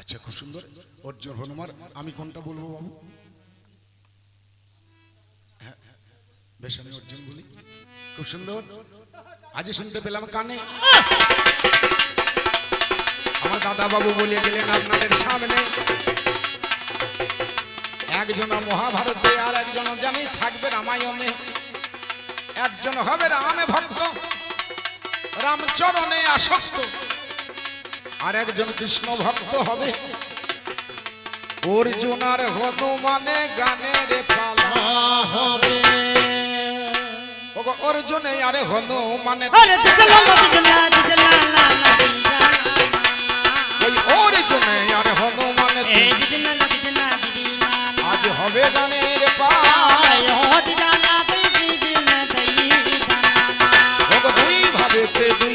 আচ্ছা খুব সুন্দর। অর্জুন হনুমান আমি কোনটা বলব বাবু? হ্যাঁ, বেশ আমি অর্জুন বলি। খুব সুন্দর। আজ শুনতে পেলাম কানে। আমার দাদা বাবু বলে গেলেন আপনাদের সামনে একজন মহাভারতে আর একজন জানি থাকবে রামায়ণে। একজন হবে রামে ভক্ত রামচরণে আসক্ত। আর একজন কৃষ্ণ ভক্ত। হবে। অর্জুন আর হনুমানে গানের পালা। হবে অর্জুনে আরে হনুমানে। অর্জুনে আর হনুমানে আজ হবে গানের পালা। দুই ভাবেতে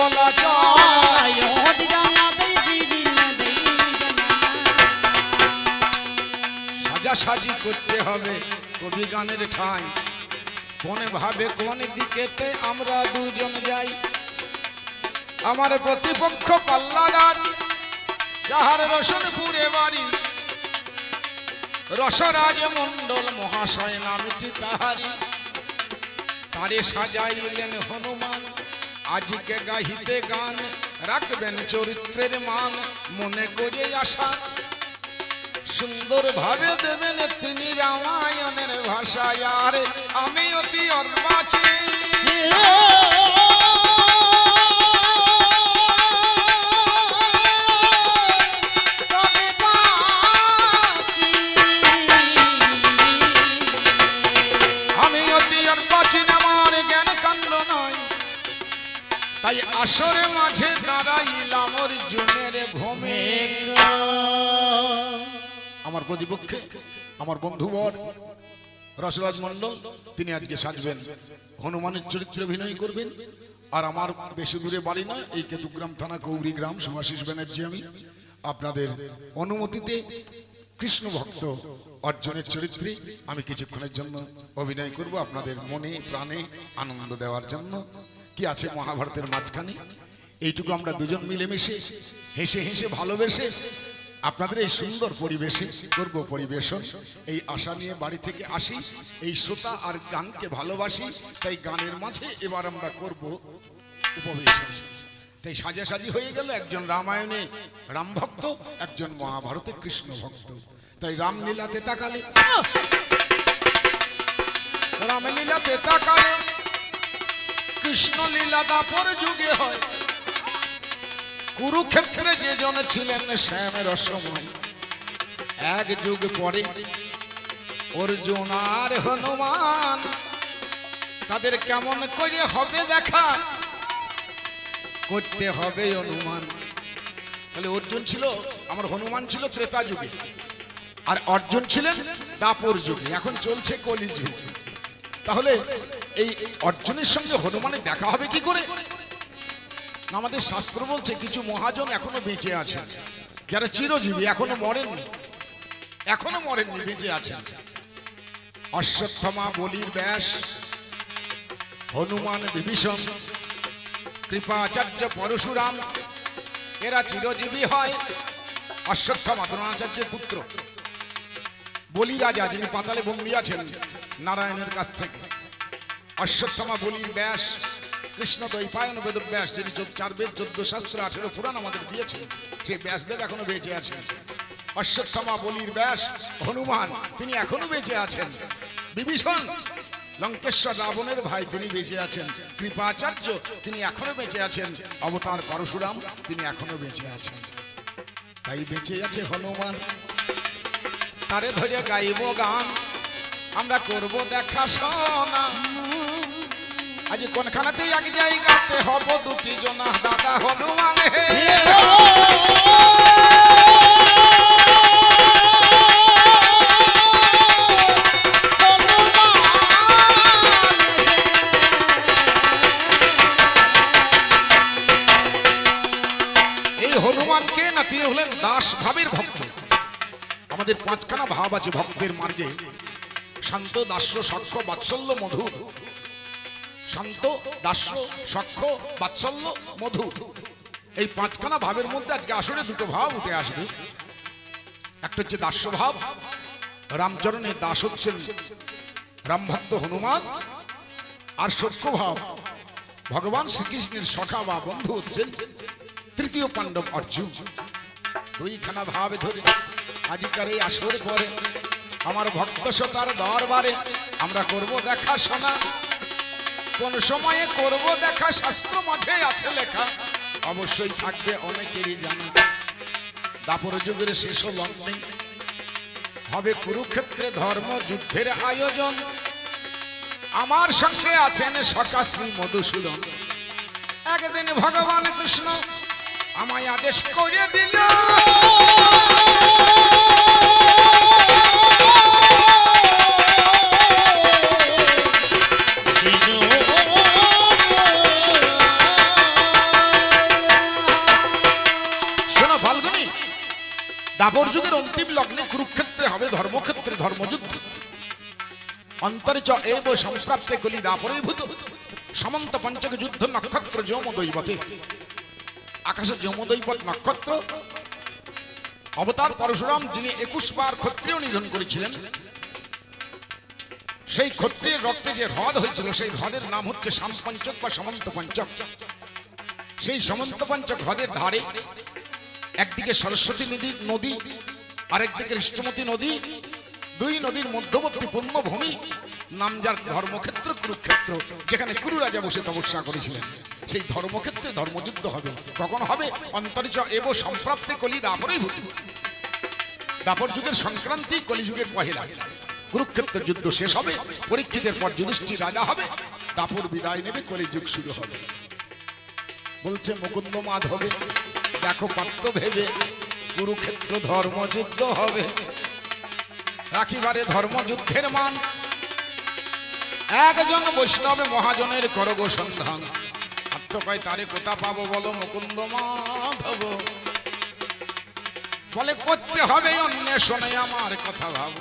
করব বলা চল আয় হো দিজলা দিজলা দিজলা সাজা সাজি করতে হবে কবি গানের ঠাঁই। কোন ভাবে, কোন দিকেতে আমরা দুজন যাই। আমার প্রতিপক্ষ পাল্লাদার যাহার রসনপুরে বাড়ি। রসরাজ মন্ডল মহাশয় নামটি তাহারি তারে সাজাইলেন হনুমান আজকে গাহিতে গান, রাখবেন চরিত্রের মান, মনে করে আশা। সুন্দর ভাবে দেবেন তিনি রামায়ণের ভাষায়, আর আমি অতি অর্বাচী আসরে মাঝে দাঁড়াইলাম অর্জুনের ভূমি আমার প্রতিপক্ষে, আমার বন্ধুবর রসরাজ মন্ডল তিনি আজকে সাজবেন। হনুমানের চরিত্রে অভিনয় করবেন। আর আমার বেশি দূরে বাড়ি নয়, এই কেতুগ্রাম থানা কৌরি গ্রাম সুভাষিস ব্যানার্জি আমি। আপনাদের অনুমতিতে কৃষ্ণ ভক্ত অর্জনের চরিত্রে আমি কিছুক্ষণের জন্য অভিনয় করব। আপনাদের মনে, প্রাণে আনন্দ দেওয়ার জন্য কি আছে মহাভারতের মাঝখানে? এইটুকু আমরা দুজন মিলেমিশে হেসে হেসে ভালোবেসে আপনাদের এই সুন্দর পরিবেশে করব পরিবেশন এই আশা নিয়ে বাড়ি থেকে আসি এই শ্রোতা আর গানকে ভালোবাসি তাই গানের মাঝে এবার আমরা করব উপবেশন। তাই সাজাসাজি হয়ে গেল একজন রামায়ণে রাম ভক্ত একজন মহাভারতে কৃষ্ণ ভক্ত। তাই রামলীলাতে তাকালে রামলীলাতে তাকালে কৃষ্ণ লীলা দাপর যুগে হয়। কুরুক্ষেত্রে যে জন ছিলেন শ্যামের সময় এক যুগ পরে অর্জুন আর হনুমান, তাদের কেমন করে হবে দেখা? করতে হবে অনুমান। তাহলে অর্জুন ছিল, আমার হনুমান ছিল ত্রেতা যুগে, আর অর্জুন ছিলেন দাপর যুগে, এখন চলছে কলি যুগ তাহলে এই অর্জুনের সঙ্গে হনুমানের দেখা হবে কি করে? আমাদের শাস্ত্র বলছে, কিছু মহাজন এখনও বেঁচে আছেন। যারা চিরজীবী এখনও মরেননি এখনও মরেননি, বেঁচে আছেন। অশ্বত্থমা বলির ব্যাস, হনুমান বিভীষণ, কৃপাচার্য পরশুরাম, এরা চিরজীবী হয়। অশ্বত্থমা দ্রোণাচার্যের পুত্র বলি রাজা যিনি পাতালে বন্দী আছেন, নারায়ণের কাছ থেকে। অশ্বত্থমা বলির ব্যাস, কৃষ্ণ দৈপায়ন বেদব্যাস যিনি চোদ্দ- চার বেদ, চোদ্দ শাস্ত্র, আঠেরো পুরাণ আমাদের দিয়েছেন সেই ব্যাসদেব এখনও বেঁচে আছেন। অশ্বত্থমা বলির ব্যাস, হনুমান, তিনি এখনও বেঁচে আছেন। বিভীষণ, লঙ্কেশ্বর রাবণের ভাই, তিনি বেঁচে আছেন। কৃপাচার্য, তিনি এখনও বেঁচে আছেন। অবতার পরশুরাম, তিনি এখনও বেঁচে আছেন। তাই বেঁচে আছে হনুমান। তারে ধরে গাইব গান। আমরা করব দেখা শোনা। আজ কোনখানাতে এক জায়গাতে হব দুটি জনা। দাদা হনুমান, হে। হনুমানকে না? হলেন দাস ভাবের ভক্ত। আমাদের পাঁচখানা ভাব আছে ভক্তের মার্গে। শান্ত, দাস্য, সক্ষ, বাৎসল্য, মধুর। শান্ত দাস্য সক্ষ, বাৎসল্য, মধু। এই পাঁচখানা ভাবের মধ্যে আজকে আসলে দুটো ভাব উঠে আসবে। একটা হচ্ছে দাস্য ভাব, রামচরণের দাস হচ্ছেন রামভক্ত হনুমান। আর সক্ষ ভাব, ভগবান শ্রীকৃষ্ণের সখা বা বন্ধু হচ্ছেন তৃতীয় পাণ্ডব অর্জুন। দুইখানা ভাবে ধরে আজিকার এই আসর পরে। আমার ভক্ত সতার দরবারে আমরা করব দেখা শোনা কোন সময়ে করব দেখা, শাস্ত্র মাঝে আছে লেখা। অবশ্যই থাকবে, অনেকেরই জানা। দাপর যুগের শেষ লগ্নে। হবে কুরুক্ষেত্রে ধর্ম, যুদ্ধের আয়োজন। আমার সঙ্গে আছেন সকা শ্রী মধুসূদন। একদিন ভগবান কৃষ্ণ আমায় আদেশ করে দিল দাপর যুগের অন্তিম লগ্নে কুরুক্ষেত্রে হবে ধর্মক্ষেত্রে ধর্মযুদ্ধ। অন্তরে চ এব সংপ্রাপ্তে কলি দাপরীভূত সমন্ত পঞ্চক যুদ্ধ নক্ষত্র যৌম দৈবতে আকাশে যৌম দৈবত নক্ষত্র। অবতার পরশুরাম, যিনি একুশ বার ক্ষত্রিয় নিধন করেছিলেন, সেই ক্ষত্রিয়ের রক্তে যে হ্রদ হয়েছিল, সেই হ্রদের নাম হচ্ছে শাম পঞ্চক বা সমন্ত পঞ্চক। সেই সমন্ত পঞ্চক হ্রদের ধারে একদিকে সরস্বতী নদী নদী আরেকদিকে কৃষ্ণমতী নদী, দুই নদীর মধ্যবর্তী পূর্ণভূমি, নাম যার ধর্মক্ষেত্র, কুরুক্ষেত্র, যেখানে কুরু রাজা বসে তপস্যা করেছিলেন। সেই ধর্মক্ষেত্রে ধর্মযুদ্ধ হবে। কখন হবে? অন্তরিচ এব সম্প্রাপ্তে কলি দাপরেই ভূতি। দাপর যুগের সংক্রান্তি কলিযুগের পহেলা। কুরুক্ষেত্র যুদ্ধ শেষ হবে, পরীক্ষিতের পর যুধিষ্ঠির রাজা হবে, দাপর বিদায় নেবে, কলিযুগ শুরু হবে। বলছে মুকুন্দ মাধবে দেখো পাত্র ভেবে কুরুক্ষেত্র ধর্মযুদ্ধ হবে। রাখিবারে ধর্মযুদ্ধের মান। একজন বৈষ্ণবে মহাজনের করগো সন্ধান। আত্মকয় তারে কোথা পাবো বলো মুকুন্দ মাধব বলে, করতে হবে অন্বেষণে আমার কথা ভাব।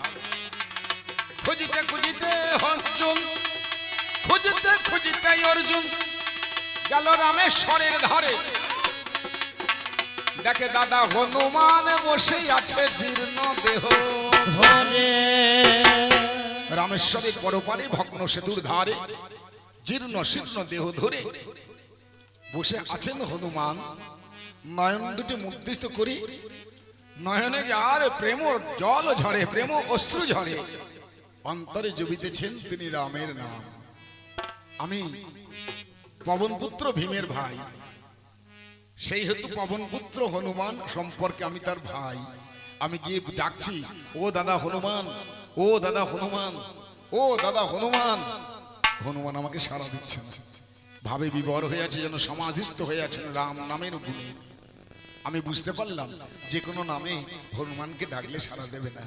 খুঁজিতে খুঁজিতে অর্জুন, খুঁজিতে খুঁজিতে অর্জুন। গেল রামেশ্বরের ধারে দেখে দাদা হনুমান বসে আছে জীর্ণ দেহ। রামেশ্বরের পরপারে ভগ্ন সেতুর ধারে জীর্ণ শীর্ণ দেহ ধরে বসে আছেন হনুমান। নয়ন দুটি মুদ্রিত করি নয়নে আর প্রেম জল ঝরে প্রেম অশ্রু ঝরে অন্তরে জবিতেছেন তিনি রামের নাম। আমি পবনপুত্র ভীমের ভাই। সেই হেতু পবনপুত্র হনুমান সম্পর্কে আমি তার ভাই। আমি গিয়ে ডাকছি, ও দাদা হনুমান, ও দাদা হনুমান, ও দাদা হনুমান। হনুমান আমাকে সাড়া দিচ্ছে না ভাবে বিবর হয়ে আছে যেন সমাধিস্থ হয়ে আছেন রাম নামের গুণে। আমি বুঝতে পারলাম, যে কোনো নামে হনুমানকে ডাকলে সাড়া দেবে না।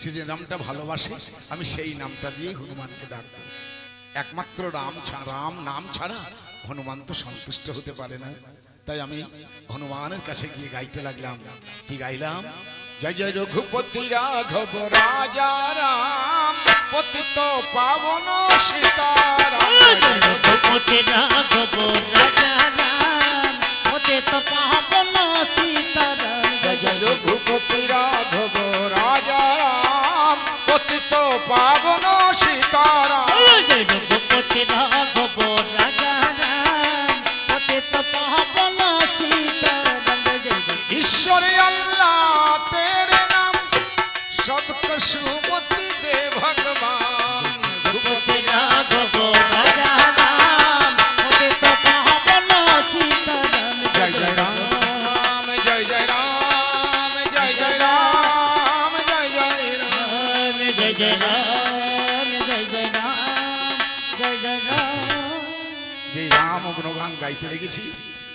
সে যে নামটা ভালোবাসে, আমি সেই নামটা দিয়ে হনুমানকে ডাকবো। একমাত্র রাম ছাড়া রাম নাম ছাড়া হনুমান তো সন্তুষ্ট হতে পারে না। তাই আমি হনুমানের কাছে গিয়ে গাইতে লাগলাম। কি গাইলাম? জয় জয় রঘুপতি রাঘব রাজা রাম পতিত পাবন সীতারাম। রঘুপতি রাঘব রাজা রাম ওতে তো পাবন সীতারাম। জয় জয় রঘুপতি রাঘব রাজা রাম পতিত পাবন সীতারাম।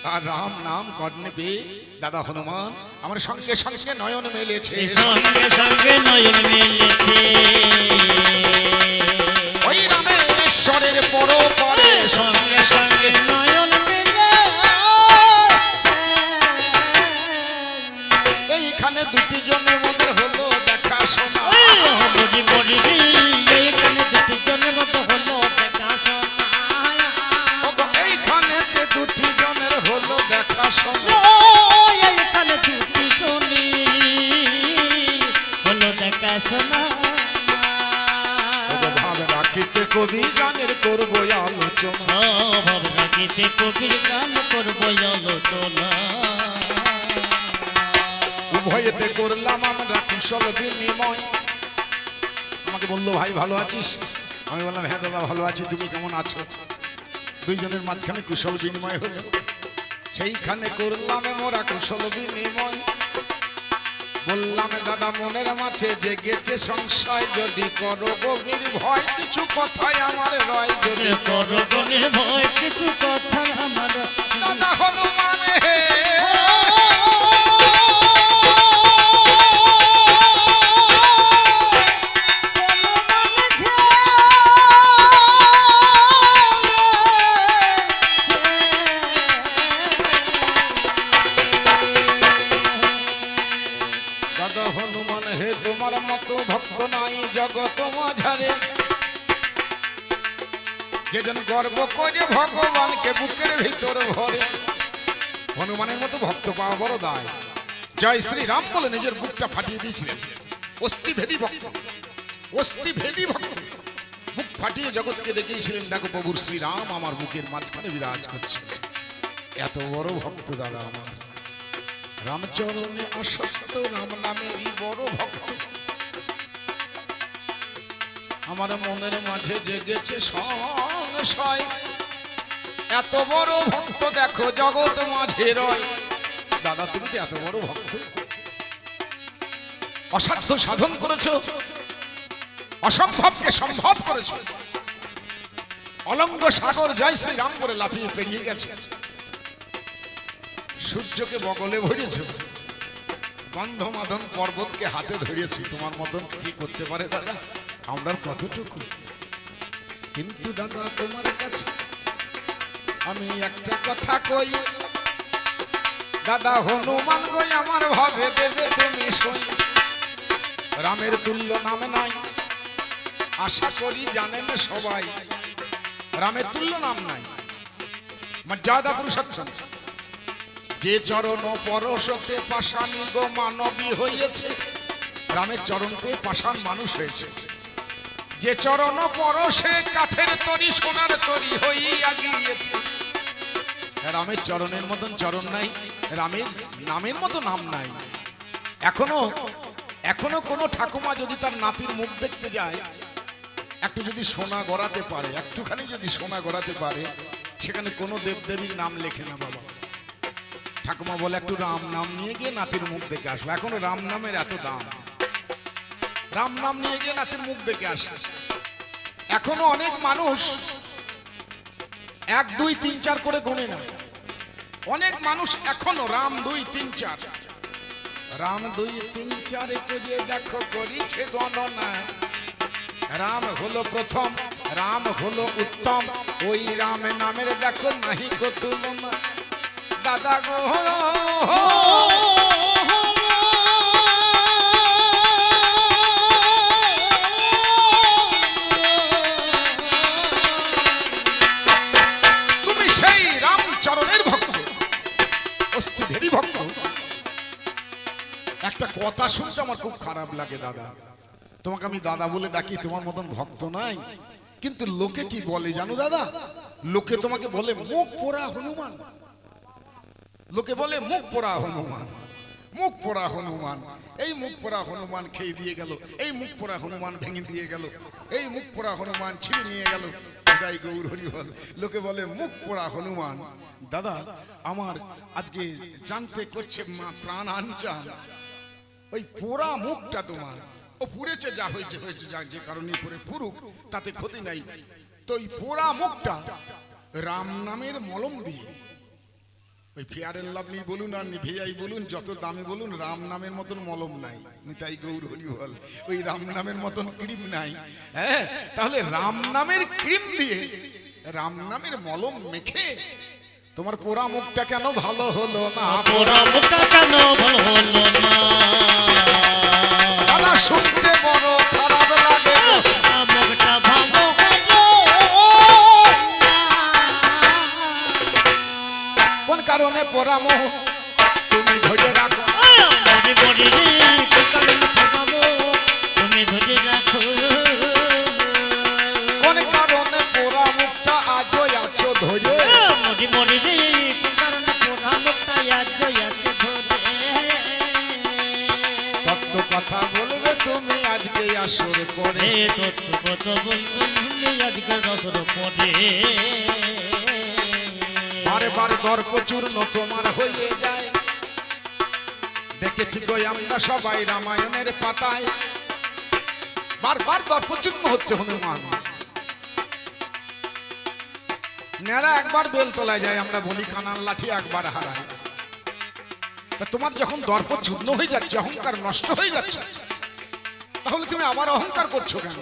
তার রাম নাম কর্ণে পেয়ে দাদা হনুমান আমার সঙ্গে সঙ্গে নয়ন মেলেছে। সঙ্গে সঙ্গে নয়ন মেলেছে। ওই রামেশ্বরের পর পরে। সঙ্গে সঙ্গে বলল ভাই ভালো আছিস? আমি বললাম হ্যাঁ দাদা ভালো আছি। তুমি কেমন আছো? দুইজনের মাঝখানে কুশল বিনিময় হলো। সেইখানে করলাম মোরা কুশল বিনিময়। বললাম দাদা মনের মাঝে জেগেছে সংশয়। যদি করো গভীর ভয় কিছু কথাই আমার রয়। যদি করো করগণের ভয় কিছু কথা আমার দাদা হনুমান মাঝারে যেজন গর্ব করে ভগবানকে বুকের ভিতর ভরে। হনুমানের মতো ভক্ত পাওয়া বড় দায়। জয় শ্রী রাম বলে নিজের বুকটা ফাটিয়ে দিয়েছিলেন। অস্থি ভেদি ভক্ত। অস্থি ভেদি ভক্ত। বুক ফাটিয়ে জগৎকে দেখিয়েছিলেন, দেখো প্রভুর শ্রীরাম আমার বুকের মাঝখানে বিরাজ করছে। এত বড় ভক্ত দাদা আমার। রামচরণে আসক্ত রাম নামেরই বড় ভক্ত। আমার মনের মাঝে জেগেছে সংশয়। এত বড় ভক্ত দেখো, জগৎ মাঝে রয়। দাদা, তুমি তো এত বড় ভক্ত। অসাধ্য সাধন করেছ। অসম্ভবকে সম্ভব করেছ। অলঙ্গ সাগর জয় শ্রী রাম করে লাফিয়ে পেরিয়ে গেছে। সূর্যকে বগলে ভরেছে। গন্ধমাদন পর্বতকে হাতে ধরিয়েছি তোমার মতন কি করতে পারে দাদা? আমরা কতটুকু? কিন্তু দাদা, তোমার কাছে আমি একটা কথা কই। দাদা, হনুমান গই আমার ভাবে দেবে তুমি রামের তুল্য নামে নাই, আশা করি জানেন সবাই। রামের তুল্য নাম নাই, মর্যাদা পুরুষোত্তম। যে চরণ পরশতে পাষাণী গো, মানবী হয়েছে রামের চরণ পেয়ে পাষাণ মানুষ হয়েছে। যে চরণ পরশে কাঠের তরি, সোনার তরি হইয়া গিয়েছে। রামের চরণের মতন চরণ নাই, রামের নামের মতো নাম নাই। এখনও এখনও কোনো ঠাকুমা যদি তার নাতির মুখ দেখতে যায়, একটু যদি সোনা গড়াতে পারে, একটুখানি যদি সোনা গড়াতে পারে, সেখানে কোনো দেবদেবীর নাম লেখে না বাবা। ঠাকুমা বলে, একটু রাম নাম নিয়ে গিয়ে নাতির মুখ দেখে আসব এখনও রাম নামের এত দাম। রাম নাম নিয়ে গিয়ে নাতির মুখ দেখে আসে। এখনও অনেক মানুষ এক, দুই, তিন, চার করে গোনে না। অনেক মানুষ এখনও রাম, দুই, তিন, চার। রাম, দুই, তিন, চার করে দেখো করিছে গণনা। রাম হলো প্রথম, রাম হলো উত্তম। ওই রাম নামের দেখো নাহি গো তুলনা দাদা গো কথা শুনতে আমার খুব খারাপ লাগে, দাদা। তোমাকে আমি দাদা বলে ডাকি, তোমার মতন ভক্ত নাই। কিন্তু লোকে কি বলে জানো, দাদা? লোকে তোমাকে বলে মুখ পোড়া হনুমান। লোকে বলে মুখ পোড়া হনুমান। মুখ পোড়া হনুমান। এই মুখ পোড়া হনুমান খেয়ে দিয়ে গেল, এই মুখ পোড়া হনুমান ভেঙে দিয়ে গেল, এই মুখ পোড়া হনুমান ছিঁড়ে নিয়ে গেল। বিদায় গৌর হরি বল লোকে বলে মুখ পোড়া হনুমান। দাদা, আমার আজকে জানতে করছে মা প্রাণ আনচান ওই পোড়া মুখটা তোমার। ও পুড়েছে, যা হয়েছে হয়েছে, যা যে কারণে পরে পুরুক তাতে ক্ষতি নাই। তো ওই পোড়া মুখটা রাম নামের মলম দিয়ে। ওই ফেয়ার এন্ড লাভলি বলুন আর নিভেয়াই বলুন, যত দামে বলুন, রাম নামের মতন মলম নাই। নিতাই গৌর হরি বল ওই রাম নামের মতন ক্রিম নাই। হ্যাঁ তাহলে রাম নামের ক্রিম দিয়ে, রাম নামের মলম মেখে তোমার পোড়া মুখটা কেন ভালো হলো না? পোড়া মুখটা কেন ভালো হলো না? শুনতে বড় খারাপ লাগে মুখটা ভালো কোন? কারণে পরামোহ তুমি ধরে রাখো। সবাই রামায়ণের পাতায়। বারবার দর্প চূর্ণ হচ্ছে হনুমান। নেড়া একবার বেলতলায় যায়, আমরা বলি কানার লাঠি একবার হারাই। তোমার যখন দর্প চূর্ণ হয়ে যাচ্ছে, অহংকার নষ্ট হয়ে যাচ্ছে, তাহলে তুমি আবার অহংকার করছ কেন?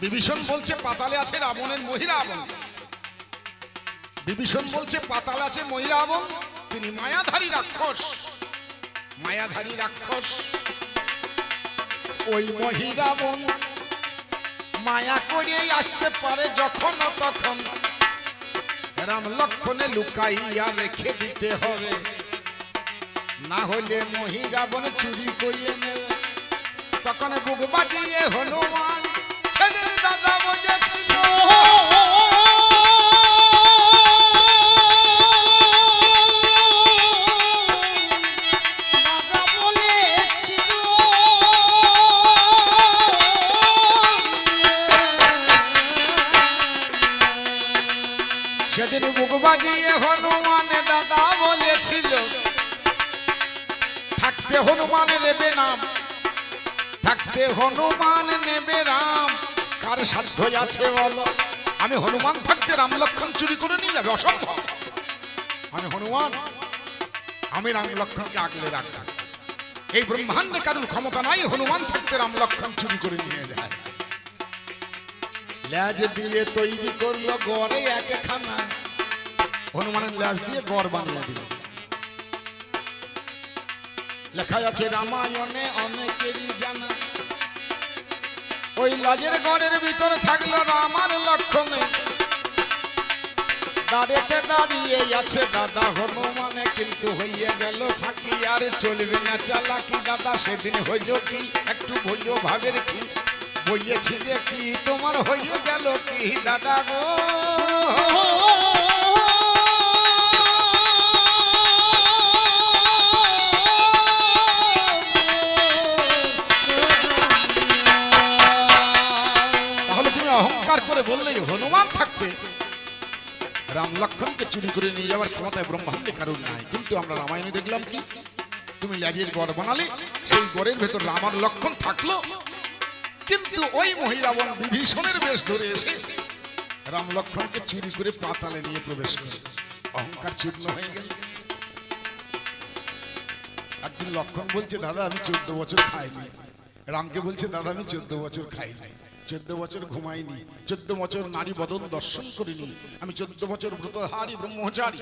বিভীষণ বলছে, পাতালে আছে রাবণের মহিরা আবন বিভীষণ বলছে, পাতালে আছে মহিরা আবন তিনি মায়াধারী রাক্ষস। মায়াধারী রাক্ষস। ওই মহিরাবন মায়া করে আসতে পারে যখন তখন। রাম লক্ষণে লুকাইয়া রেখে দিতে হবে। না হলে মহিরাবন চুরি করিয়ে নেবে। তখন বুক বাজিয়ে হনুমান, ছেলের দাদা বলেছিল থাকতে হনুমান নেবে নাম থাকতে হনুমান নেবে রাম কার সাধ্য আছে বলো? আমি হনুমান থাকতে রাম লক্ষণ চুরি করে নিয়ে যাবে, অসম্ভব। আমি হনুমান, আমি রাম লক্ষণকে আগলে রাখব এই ব্রহ্মাণ্ডে কারুর ক্ষমতা নাই, হনুমান থাকতে রাম লক্ষণ চুরি করে নিয়ে যায়। ল্যাজ দিয়ে তৈরি করল গড়ে একখানা। হনুমানের ল্যাজ দিয়ে গড় বানিয়ে দিল। লেখা আছে রামায়ণে অনেকেরই জানা। ওই লাজের গড়ের ভিতরে থাকল রামার লক্ষণে। দাঁড়িয়ে দাঁড়িয়ে আছে দাদা, হনুমানে কিন্তু হইয়া গেল ফাঁকি। আর চলবে না চালাকি দাদা, সেদিন হইল কি? একটু বলল ভাবের কি? বইয়েছি যে কি, তোমার হইয়া গেল কি দাদা গো? রাম লক্ষণকে চুরি করে নিয়ে যাওয়ার ক্ষমতায় ব্রহ্মাণ্ডে কারণ নাই। কিন্তু আমরা রামায়ণে দেখলাম কি? তুমি ল্যাজের গড় বানালে, সেই গড়ের ভেতর রামার লক্ষণ থাকল। কিন্তু ওই মহিরাবন বিভীষণের বেশ ধরে এসে রাম লক্ষণকে চুরি করে পাতালে নিয়ে প্রবেশ করে। অহংকার চূর্ণ হয়ে গেল। একদিন লক্ষণ বলছে, দাদা, আমি চোদ্দ বছর খাইনি। রামকে বলছে, দাদা, আমি চোদ্দ বছর খাইনি। চোদ্দ বছর ঘুমাইনি, চোদ্দ বছর নারী বদন দর্শন করিনি, আমি চোদ্দ বছর ব্রতহারি, ব্রহ্মচারী।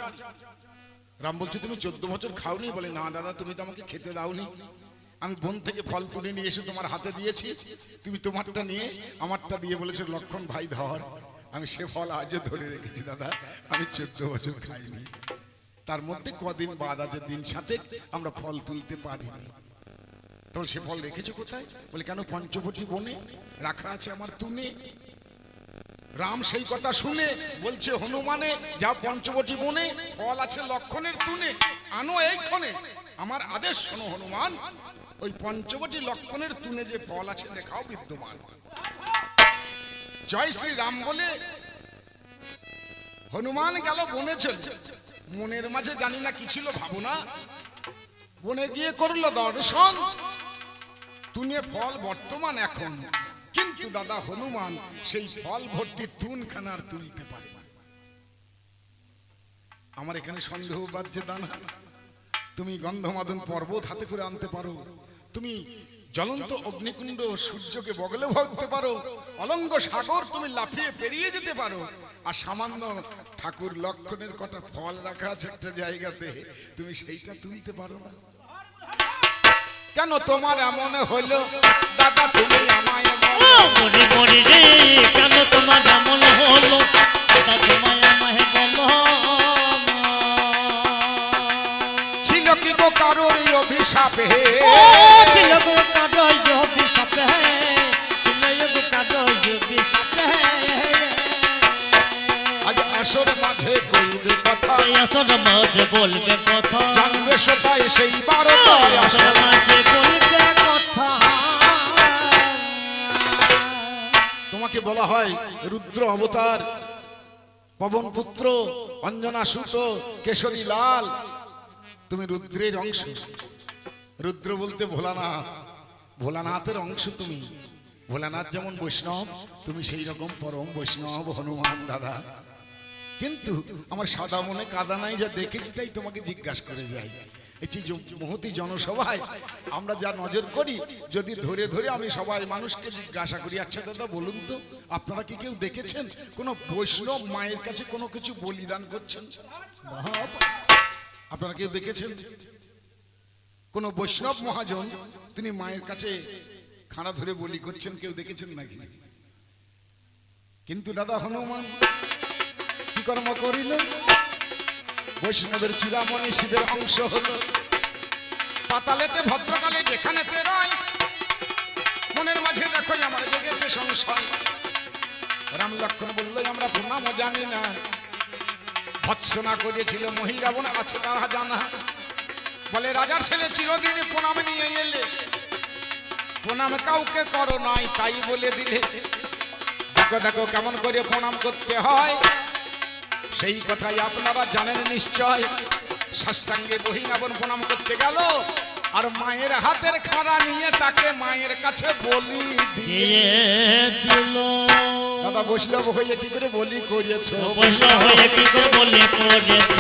রাম বলছে, তুমি চোদ্দ বছর খাওনি? বলে, না দাদা, তুমি তো আমাকে খেতে দাওনি। আমি বোন থেকে ফল তুলে নিয়ে এসে তোমার হাতে দিয়েছি। তুমি তোমারটা নিয়ে আমারটা দিয়ে বলেছ, লক্ষণ ভাই ধর। আমি সে ফল আজও ধরে রেখেছি, দাদা। আমি চোদ্দ বছর খাইনি। তার মধ্যে কদিন বাদ আছে, দিন সাথে আমরা ফল তুলতে পারিনি। তখন সে ফল রেখেছো কোথায়? বলে, কেন পঞ্চবটি বনে? রাখা আছে আমার তুনে। রাম সেই কথা শুনে বলছে, হনুমানে, যা পঞ্চবটি বনে, ফল আছে লক্ষণের তুনে। আনো এই ক্ষণে আমার আদেশ শোনো, হনুমান। ওই পঞ্চবটি লক্ষণের তুনে যে ফল আছে, দেখাও বিদ্যমান। জয় শ্রী রাম বলে, হনুমান গেল বনে চলছে মনের মাঝে জানি না কি ছিল ভাবনা। বনে গিয়ে করল দর্শন। তুনে ফল বর্তমান এখন। কিন্তু দাদা হনুমান সেই ফল ভর্তি তুন খানার তুলতে পারে আমার এখানে সন্দেহ বাজছে দানা তুমি গন্ধমাদন পর্বত হাতে করে আনতে পারো। তুমি জ্বলন্ত অগ্নিকুণ্ড সূর্যকে বগলে ভরতে পারো। অলঙ্গ সাগর তুমি লাফিয়ে পেরিয়ে যেতে পারো। আর সামান্য ঠাকুর লক্ষণের কটা ফল রাখা আছে একটা জায়গাতে, তুমি সেইটা তুলতে পারো না। কেন তোমার এমন হইল দাদা তুমি কেন তোমার এমন হলো? ছিল কি কারোর অভিশাপে? ছিল কারোর অভিশাপে। ছিল কারোর অভিশাপে। আজ আসর মাঝে কইবে কথা। আসর মাঝে বলবে কথা। জানবে সবাই সেই বারোটায় আসর আসর। মাঝে বলবে কথা। তোমাকে বলা হয় রুদ্র অবতার পবন পুত্র অঞ্জনা সুত কেশরী লাল। তুমি রুদ্রের অংশ। রুদ্র বলতে ভোলানাথ। ভোলানাথের অংশ তুমি। ভোলানাথ যেমন বৈষ্ণব তুমি সেই রকম পরম বৈষ্ণব হনুমান দাদা। কিন্তু আমার সাদা মনে কাদা নাই, যা দেখেছি তাই তোমাকে জিজ্ঞাসা করে যাই। জ- মহতি জনসভায় আমরা যা নজর করি, যদি ধরে ধরে আমি সবাই মানুষকে জিজ্ঞাসা করি আচ্ছা দাদা, বলুন তো, আপনারা কি কেউ দেখেছেন? কোন বৈষ্ণব মায়ের কাছে কোনো কিছু বলিদান করছেন? আপনারা কেউ দেখেছেন? কোন বৈষ্ণব মহাজন, তিনি মায়ের কাছে খাড়া ধরে বলি করছেন, কেউ দেখেছেন নাকি? কিন্তু দাদা হনুমান কর্ম করিল বৈষ্ণবের চূড়ামণি শিবের অংশ হলো। পাতালেতে ভদ্রকালে যেখানেতে রয়, মনের মাঝে দেখো আমার জেগেছে সংশয়। রাম লক্ষণ বলল, আমরা প্রণামও জানি না। ভৎসনা করেছিল মহিরাবণ, আছে তারা জানা। বলে, রাজার ছেলে চিরদিন প্রণাম নিয়ে এলে। প্রণাম কাউকে করো নাই, তাই বলে দিলে। দেখো দেখো, কেমন করে প্রণাম করতে হয়। সেই কথাই আপনারা জানেন নিশ্চয়। ষষ্ঠাঙ্গে বহিনাবন প্রণাম করতে গেল। আর মায়ের হাতের খাড়া নিয়ে তাকে মায়ের কাছে বলি দিয়ে দাদা বৈষ্ণব হয়ে কি করে বলি করেছে পয়সা হয়ে কি করে বলি করেছ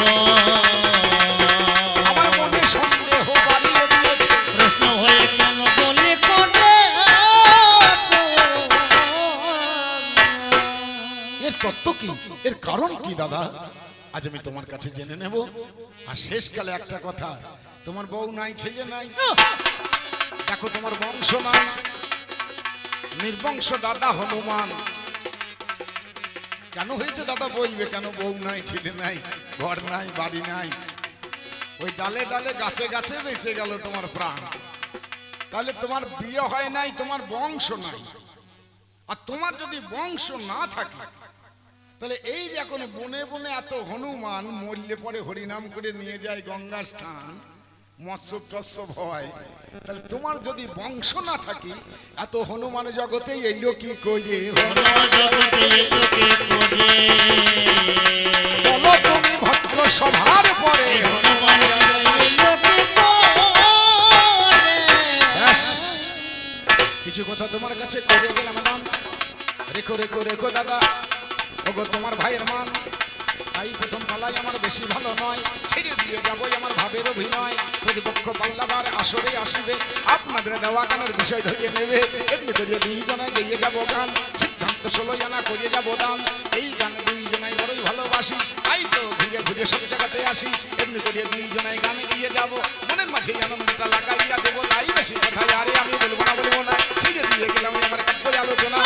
কি? এর কারণ কি দাদা? আজ আমি তোমার কাছে জেনে নেব। আর শেষকালে একটা কথা তোমার বউ নাই ছেলে নাই। দেখো তোমার বংশ নাই। নির্বংশ দাদা হনুমান। কেন হয়েছে দাদা বলবে? কেন বউ নাই ছেলে নাই ঘর নাই বাড়ি নাই? ওই ডালে ডালে গাছে গাছে বেঁচে গেল তোমার প্রাণ। তাহলে তোমার বিয়ে হয় নাই তোমার বংশ নাই। আর তোমার যদি বংশ না থাকে তাহলে এই যে এখন বনে বনে এত হনুমান মরলে পরে হরিনাম করে নিয়ে যায় গঙ্গার স্থান, মৎস্য টস্য হয় তাহলে তোমার যদি বংশ না থাকে, এত হনুমান জগতে এলো কি বলো তুমি ভদ্র সভার পরে। কিছু কথা তোমার কাছে করে গেলাম রেখো রেখো রেখো, দাদা। ওগো, তোমার ভাইয়ের মান। তাই প্রথম পালাই আমার বেশি ভালো নয়। ছেড়ে দিয়ে যাবই আমার ভাবের অভিনয়। প্রতিপক্ষ পাল্লাবার আসরে আসবে। আপনাদের দেওয়া গানের বিষয় ধরিয়ে নেবে। এমনি করিয়ে দুইজনে গিয়ে যাব গান। সিদ্ধান্ত ষোলো জানা করিয়ে যাব দান। এই গান দুইজনাই বড়ই ভালোবাসি। তাই তো ঘুরে সব জায়গাতে আসি, এমনি করে দুইজনায় গানে গিয়ে যাব। মনের মাঝে আনন্দটা লাগাইয়া দেবো, তাই বেশি কথা আরে আমি বলব না বলব না। ছেড়ে দিয়ে গেলাম আমার কাব্য আলোচনা।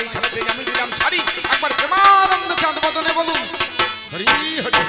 এই খেলাতে আমি দিলাম ছাড়ি। একবার প্রেমানন্দ চাঁদ বদনে বলুন। হরি হরি হরি।